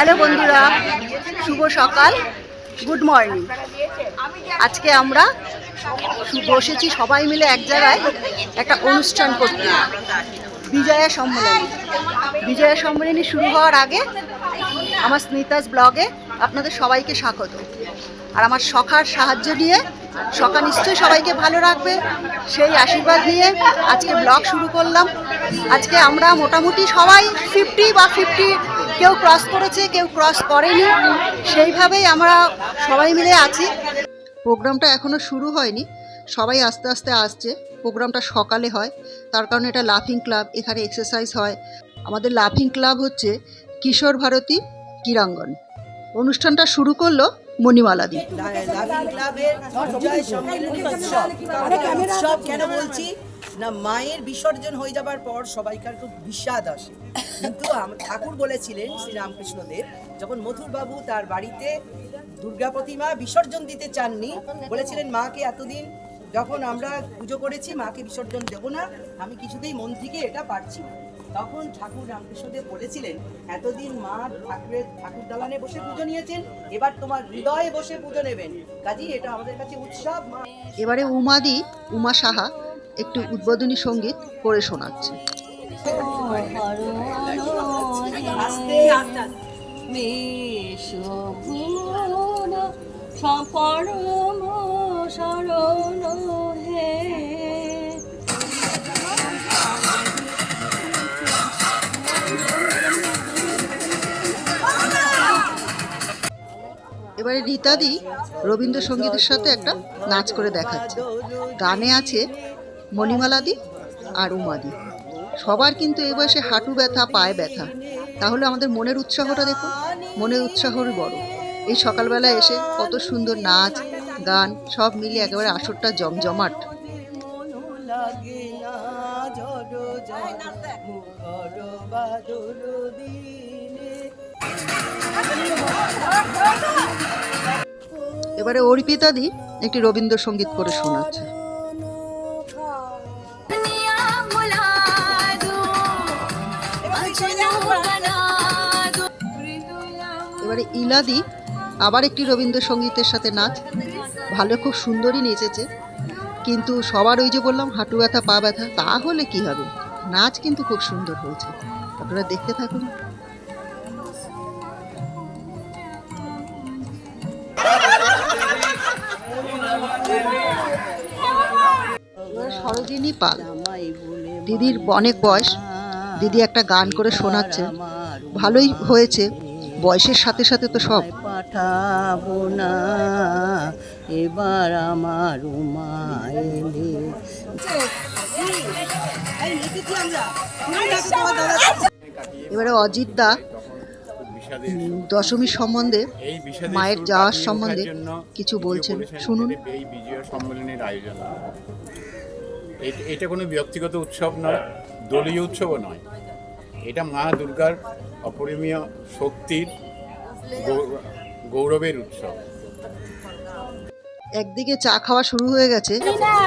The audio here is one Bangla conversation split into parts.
হ্যালো বন্ধুরা, শুভ সকাল গুড মর্নিং আজকে আমরা বসেছি সবাই মিলে এক জায়গায় একটা অনুষ্ঠান করতে, বিজয়া সম্মেলনী। বিজয়া সম্মেলনী শুরু হওয়ার আগে আমার স্মিতাস ব্লগে আপনাদের সবাইকে স্বাগত। আর আমার সখার সাহায্য নিয়ে সখা নিশ্চয়ই সবাইকে ভালো রাখবে। সেই আশীর্বাদ নিয়ে আজকে ব্লগ শুরু করলাম। আজকে আমরা মোটামুটি সবাই ফিফটি বা ফিফটি কেউ ক্রস করেছে, কেউ ক্রস করেনি। সেইভাবেই আমরা সবাই মিলে আছি। প্রোগ্রামটা এখনও শুরু হয়নি। সবাই আস্তে আস্তে আসছে। প্রোগ্রামটা সকালে হয়। তার কারণে এটা লাফিং ক্লাব এখানে এক্সারসাইজ হয়। আমাদের লাফিং ক্লাব হচ্ছে কিশোর ভারতী, ক্রীড়াঙ্গন। অনুষ্ঠানটা শুরু করল। মণিমালা দি। কেন বলছি? না, মায়ের বিসর্জন হয়ে যাবার পর সবাইকার খুব বিষাদ আসে। কিন্তু ঠাকুর বলেছিলেন শ্রী রামকৃষ্ণদেব যখন মথুরবাবু তার বাড়িতে দুর্গা প্রতিমা বিসর্জন দিতে চাননি, বলেছিলেন, মাকে এতদিন যখন আমরা পুজো করেছি মাকে বিসর্জন দেব না আমি কিছুতেই মন থেকে এটা পারছি না। তখন ঠাকুর রামকৃষ্ণদেব বলেছিলেন এতদিন মা ঠাকুরের ঠাকুর দালানে বসে পুজো নিয়েছেন এবার তোমার হৃদয়ে বসে পুজো নেবেন। কাজেই এটা আমাদের কাছে উৎসব মা এবারে উমাদি উমা সাহা একটু উদ্বোধনী সংগীত করে শোনাচ্ছে। সপরম শরণ হে। এবারে রীতাদি রবীন্দ্রসঙ্গীতের সাথে একটা নাচ করে দেখাচ্ছে। গানে আছে মণিমালাদি আর উমাদি। সবার কিন্তু এই বয়সে হাঁটু ব্যথা, পায়ে ব্যথা। তাহলে আমাদের মনের উৎসাহটা দেখো মনের উৎসাহই বড়। এই সকালবেলা এসে কত সুন্দর নাচ গান, সব মিলিয়ে একেবারে আসরটা জমজমাট। এবারে অর্পিতাদি একটি রবীন্দ্রসঙ্গীত করে শোনাচ্ছে। এবারে ইলাদি আবার একটি রবীন্দ্রসঙ্গীতের সাথে নাচ। ভালো খুব সুন্দরই নেচেছে। কিন্তু সবার ওই যে বললাম, হাঁটু ব্যথা, পা ব্যথা, তাহলে কি হবে? নাচ কিন্তু খুব সুন্দর হয়েছে। আপনারা দেখতে থাকুন। সরোজিনী পাল। দিদির অনেক বয়স। দিদি একটা গান করে শোনাচ্ছে ভালোই হয়েছে। বয়সের সাথে সাথে তো সব। পাঠাবো না এবার আমার এলে এবারে অজিত দা দশমীর সম্বন্ধে মায়ের যাওয়ার সম্বন্ধে জন্য কিছু বলছেন। শুনুন। এই বিজয় সম্মেলনের আয়োজন এটা কোনো ব্যক্তিগত উৎসব নয় দলীয় উৎসবও নয়। এটা মা দুর্গার অপরিমেয় শক্তির গৌরবের উৎসব। একদিকে চা খাওয়া শুরু হয়ে গেছে,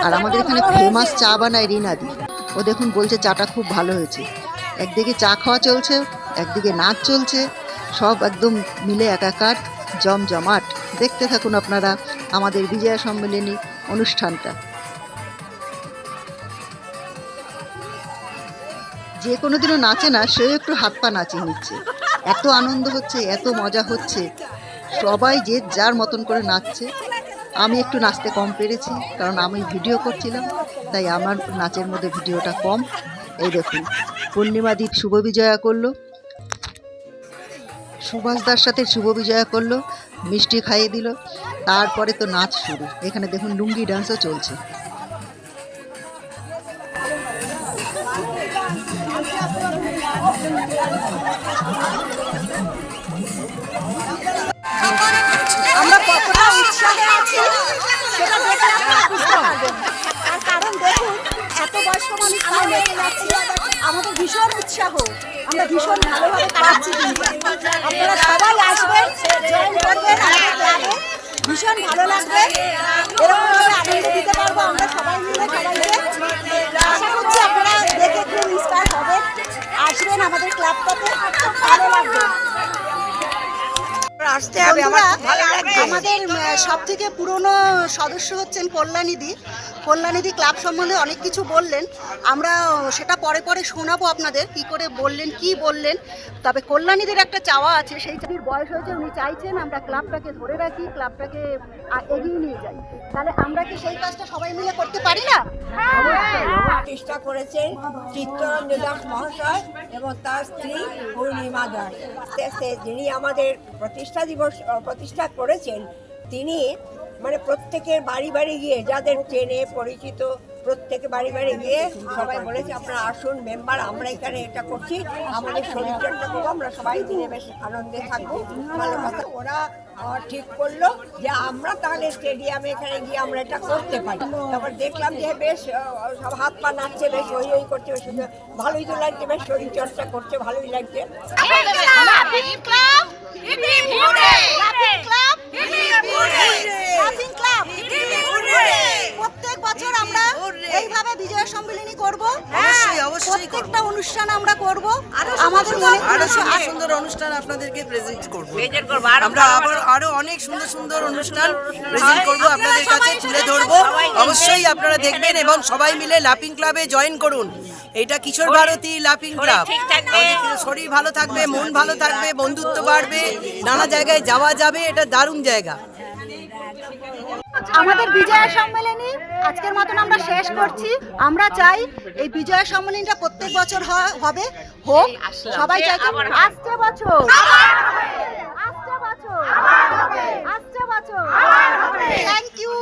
আর আমাদের এখানে ফেমাস চা বানায় রিনাদি ও দেখুন বলছে চাটা খুব ভালো হয়েছে। একদিকে চা খাওয়া চলছে, একদিকে নাচ চলছে, সব একদম মিলে একাকার, জমজমাট। দেখতে থাকুন আপনারা আমাদের বিজয়া সম্মেলনী অনুষ্ঠানটা। যে কোনো দিনও নাচে না সেও একটু হাত পা নাচিয়ে নিচ্ছে। এত আনন্দ হচ্ছে, এত মজা হচ্ছে। সবাই যে যার মতন করে নাচছে। আমি একটু নাচতে কম পেরেছি, কারণ আমি ভিডিও করছিলাম, তাই আমার নাচের মধ্যে ভিডিওটা কম। এই দেখুন, পূর্ণিমা দ্বীপ শুভ বিজয়া করল। সুভাষদার সাথে শুভ বিজয়া করল, মিষ্টি খাইয়ে দিল। তারপরে তো নাচ শুরু। এখানে দেখুন লুঙ্গি ডান্সও চলছে। আমরা কতটা উৎসাহে আছি কারণ দেখুন, এত বয়স্ক আমরা যাচ্ছি আমাদের ভীষণ উৎসাহ। আমরা ভীষণ ভালোভাবে কাটাচ্ছি আপনারা সবাই আসবেন জয়েন করবেন ভীষণ ভালো লাগবে। এরকমভাবে আনন্দ দিতে পারব আমরা সবাই মিলে সবাইকে। আসবেন আমাদের ক্লাবটাতে ভালো লাগবে। আমাদের সব থেকে পুরনো সদস্য হচ্ছেন কল্যাণীদি। কল্যাণীদি ক্লাব সম্বন্ধে অনেক কিছু বললেন। আমরা সেটা পরে পরে শোনাবো আপনাদের কি করে বললেন কি বললেন। তবে কল্যাণীদের একটা চাওয়া আছে সেই চাবির বয়স হয়েছে উনি চাইছেন আমরা ক্লাবটাকে ধরে রাখি ক্লাবটাকে এগিয়ে নিয়ে যাই। তাহলে আমরা কি সেই কাজটা সবাই মিলে করতে পারি না? প্রতিষ্ঠা করেছেন চিত্তরঞ্জন দাস মহাশয় এবং তার স্ত্রী পূর্ণিমা দাস। যিনি আমাদের প্রতিষ্ঠা দিবস প্রতিষ্ঠা করেছেন, তিনি মানে প্রত্যেকের বাড়ি বাড়ি গিয়ে যাদের চেনে পরিচিত প্রত্যেকে বাড়ি বাড়ি গিয়ে সবাই বলেছে আপনারা আসুন মেম্বার আমরা এখানে এটা করছি আমাদের শরীরচর্চা করব আমরা সবাই দিনে বেশ আনন্দে থাকব ভালো কথা ওরা ঠিক করল যে আমরা তাহলে স্টেডিয়ামে এখানে গিয়ে আমরা এটা করতে পারি তারপর দেখলাম যে বেশ সব হাত পা নাচছে বেশ ওই ওই করছে বেশ ভালোই তো লাগছে বেশ শরীর চর্চা করছে ভালোই লাগছে সুন্দর অনুষ্ঠান আপনাদেরকে প্রেজেন্ট করব। আমরা আবার আরও অনেক সুন্দর সুন্দর অনুষ্ঠান প্রেজেন্ট করব আপনাদের কাছে তুলে ধরবো। অবশ্যই আপনারা দেখবেন এবং সবাই মিলে লাফিং ক্লাবে জয়েন করুন। এটা কিশোর ভারতী লাফিং ক্লাব শরীর ভালো থাকবে মন ভালো থাকবে বন্ধুত্ব বাড়বে নানা জায়গায় যাওয়া যাবে এটা দারুণ জায়গা। আমাদের বিজয়া সম্মেলনী আজকের মতন আমরা শেষ করছি। আমরা চাই এই বিজয়া সম্মেলনটা প্রত্যেক বছর হবে হোক। সবাই চাই আসছে বছর। আসছে বছর। আসছে বছর। Thank you